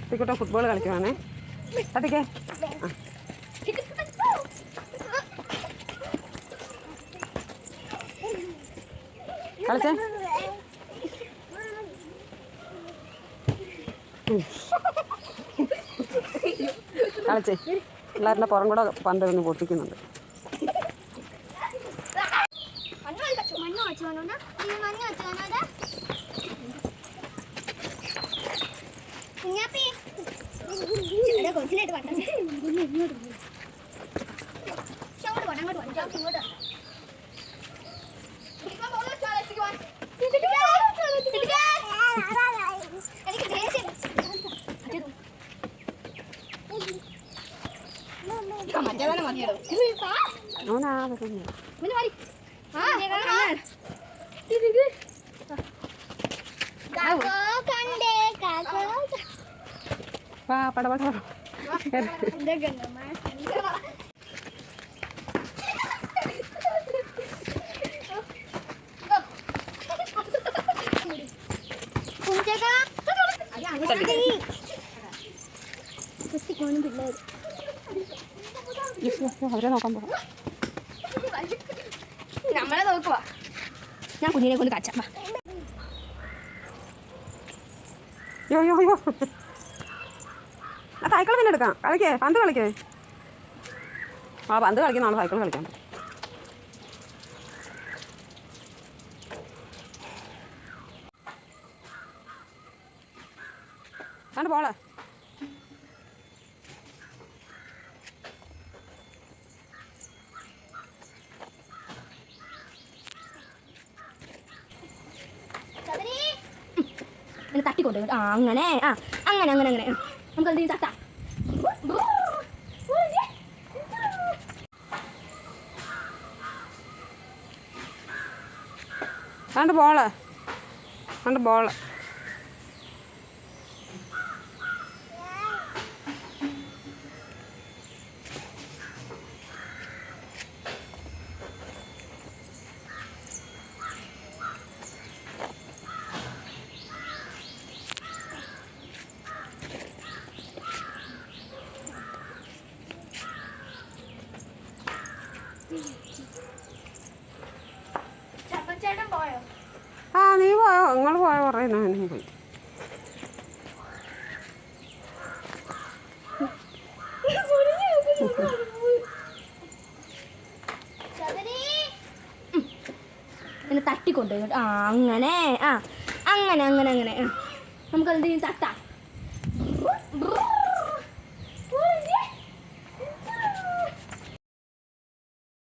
തട്ടിക്കോട്ടെ football കളിക്കുവാണേ. തട്ടിക്കേ. കളിച്ചേ. കളിച്ചേ. പിള്ളേരുടെ പുറം കൂടെ പന്ത് ഒന്ന് പൊട്ടിക്കുന്നുണ്ട്. മണ്ണ് കളിച്ചു മണ്ണ് ഇവിടെ കൊച്ചിനായിട്ട് പറ്റാം ഇങ്ങോട്ട് പോ. ശ്ശെ, അങ്ങോട്ട് പോട്ടെ അങ്ങോട്ട് പോട്ടെ ഇങ്ങോട്ട് വരണ്ട. ഇരിക്കാൻ പോകുന്ന അവരെ നോക്കാൻ പോകാം നമ്മളെ നോക്കുവാ. ഞാൻ കുഞ്ഞിനെ കൊണ്ട് കച്ച. യോ യോ യോ ആ സൈക്കിൾ പിന്നെ എടുക്കാം. കളിക്കേ പന്ത് കളിക്കേ. ആ പന്ത് കളിക്കുന്ന ആൾ സൈക്കിൾ കളിക്കാം കണ്ട് പോളെ തട്ടിക്കൊണ്ട് ആ അങ്ങനെ. ആ അങ്ങനെ അങ്ങനെ അങ്ങനെ. നമുക്ക് എന്തെങ്കിലും തട്ടാം കണ്ട് പോളെ കണ്ട് ബോൾ. ആ നീ പോയോ? നിങ്ങൾ പോയോ? കുറേ ഞാനും പോയി. തട്ടിക്കൊണ്ടുപോയി. തട്ടിക്കൊണ്ട് ആ അങ്ങനെ. ആ അങ്ങനെ അങ്ങനെ അങ്ങനെ. ആ നമുക്ക് തട്ടാം.